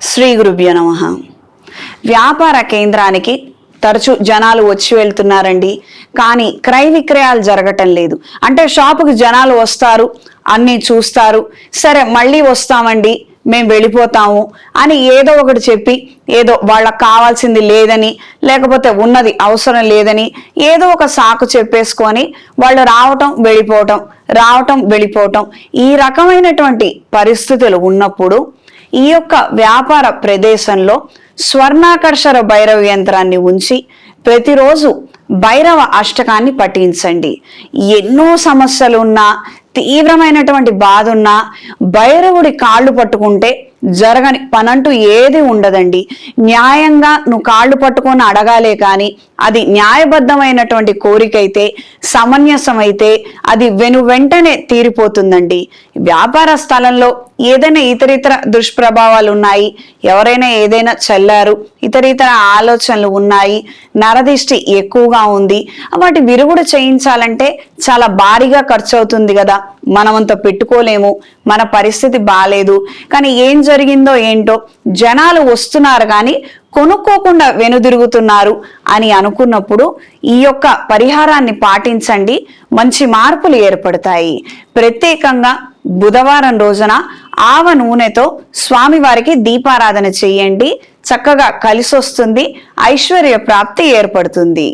శ్రీ గురుభ్యో నమ. వ్యాపార కేంద్రానికి తరచు జనాలు వచ్చి వెళ్తున్నారండి. కానీ క్రయ విక్రయాలు జరగటం లేదు. అంటే షాపుకి జనాలు వస్తారు అన్నీ చూస్తారు. సరే మళ్ళీ వస్తామండి మేము వెళ్ళిపోతాము అని ఏదో ఒకటి చెప్పి ఏదో వాళ్ళకి కావాల్సింది లేదని లేకపోతే ఉన్నది అవసరం లేదని ఏదో ఒక సాకు చెప్పేసుకొని వాళ్ళు రావటం వెళ్ళిపోవటం రావటం వెళ్ళిపోవటం ఈ రకమైనటువంటి పరిస్థితులు ఉన్నప్పుడు ఈ యొక్క వ్యాపార ప్రదేశంలో స్వర్ణాకర్షర భైరవ యంత్రాన్ని ఉంచి ప్రతిరోజు భైరవ అష్టకాన్ని పఠించండి. ఎన్నో సమస్యలు ఉన్నా తీవ్రమైనటువంటి బాధ ఉన్నా భైరవుడి కాళ్ళు పట్టుకుంటే జరగని పనంటూ ఏది ఉండదండి. న్యాయంగా నువ్వు కాళ్ళు పట్టుకొని అడగాలే కానీ అది న్యాయబద్ధమైనటువంటి కోరికైతే సమంజసమైతే అది వెను వెంటనే తీరిపోతుందండి. వ్యాపార స్థలంలో ఏదైనా ఇతరితర దుష్ప్రభావాలు ఉన్నాయి ఎవరైనా ఏదైనా చల్లారు ఇతరితర ఆలోచనలు ఉన్నాయి నరదిష్టి ఎక్కువగా ఉంది వాటి విరుగుడు చేయించాలంటే చాలా భారీగా ఖర్చు అవుతుంది కదా. మనమంత పెట్టుకోలేము మన పరిస్థితి బాగాలేదు కానీ ఏం జరిగిందో ఏంటో జనాలు వస్తున్నారు కానీ కొనుక్కోకుండా వెనుదిరుగుతున్నారు అని అనుకున్నప్పుడు ఈ యొక్క పరిహారాన్ని పాటించండి. మంచి మార్పులు ఏర్పడతాయి. ప్రత్యేకంగా బుధవారం రోజున ఆవ నూనెతో స్వామివారికి దీపారాధన చేయండి. చక్కగా కలిసొస్తుంది. ఐశ్వర్య ప్రాప్తి ఏర్పడుతుంది.